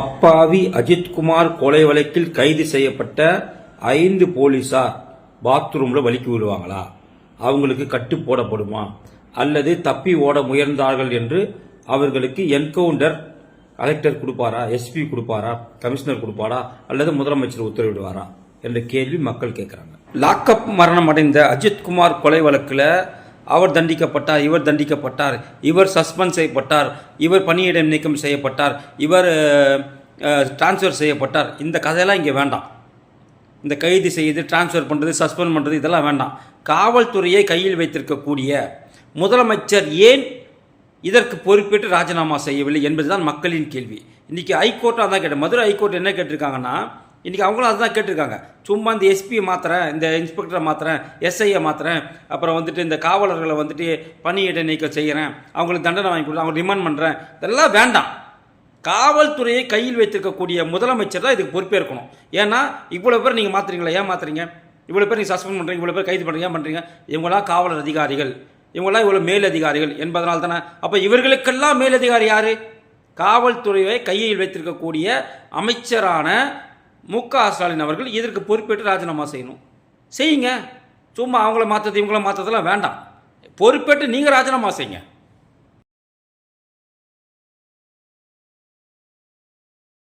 அப்பாவி அஜித்குமார் கொலை வழக்கில் கைது செய்யப்பட்ட ஐந்து போலீசார் பாத்ரூம்ல வலிக்கு விடுவாங்களா? அவங்களுக்கு கட்டு போடப்படுமா? அல்லது தப்பி ஓட முயன்றார்கள் என்று அவர்களுக்கு என்கவுண்டர் கலெக்டர் கொடுப்பாரா? எஸ்பி கொடுப்பாரா? கமிஷனர் கொடுப்பாரா? அல்லது முதலமைச்சர் உத்தரவிடுவாரா? என்ற கேள்வி மக்கள் கேட்கிறாங்க. லாக்அப் மரணம் அடைந்த அஜித்குமார் கொலை வழக்கில் அவர் தண்டிக்கப்பட்டார் இவர் தண்டிக்கப்பட்டார் இவர் சஸ்பெண்ட் செய்யப்பட்டார் இவர் பணியிட நீக்கம் செய்யப்பட்டார் இவர் டிரான்ஸ்ஃபர் செய்யப்பட்டார். இந்த கதையெல்லாம் இங்கே வேண்டாம். இந்த கைது செய்து டிரான்ஸ்ஃபர் பண்ணுறது சஸ்பெண்ட் பண்ணுறது இதெல்லாம் வேண்டாம். காவல்துறையை கையில் வைத்திருக்கக்கூடிய முதலமைச்சர் ஏன் இதற்கு பொறுப்பேற்று ராஜினாமா செய்யவில்லை என்பதுதான் மக்களின் கேள்வி. இன்றைக்கி ஹைகோர்ட்டாக தான் கேட்டேன். மதுரை ஹைகோர்ட் என்ன கேட்டிருக்காங்கன்னா இன்றைக்கி அவங்களும் அதுதான் கேட்டிருக்காங்க. சும்மா இந்த எஸ்பியை மாற்றுறேன் இந்த இன்ஸ்பெக்டரை மாற்றுறேன் எஸ்ஐயை மாற்றுறேன் அப்புறம் வந்துட்டு இந்த காவலர்களை வந்துட்டு பணியிட நீக்கம் செய்கிறேன் அவங்களுக்கு தண்டனை வாங்கி கொடுக்குறேன் அவங்க ரிமாண்ட் பண்ணுறேன் இதெல்லாம் வேண்டாம். காவல்துறையை கையில் வைத்திருக்கக்கூடிய முதலமைச்சர் தான் இதுக்கு பொறுப்பேற்கணும். ஏன்னா இவ்வளோ பேர் நீங்கள் மாற்றுறீங்களா ஏன் மாற்றுறீங்க இவ்வளோ பேர் நீங்கள் சஸ்பெண்ட் பண்ணுறீங்க இவ்வளோ பேர் கைது பண்ணுறீங்க ஏன் பண்ணுறீங்க இவங்களாம் காவலர் அதிகாரிகள். இவங்களாம் இவ்வளோ மேலதிகாரிகள் என்பதனால் தானே. அப்போ இவர்களுக்கெல்லாம் மேலதிகாரி யார்? காவல்துறையை கையில் வைத்திருக்கக்கூடிய அமைச்சரான மு க ஸ்டாலின் அவர்கள் இதற்கு பொறுப்பேற்று ராஜினாமா செய்யணும்? செய்யுங்க. சும்மா அவங்கள மாற்றுறது இவங்கள மாற்றுறதெல்லாம் வேண்டாம். பொறுப்பேற்று நீங்கள் ராஜினாமா செய்யுங்க.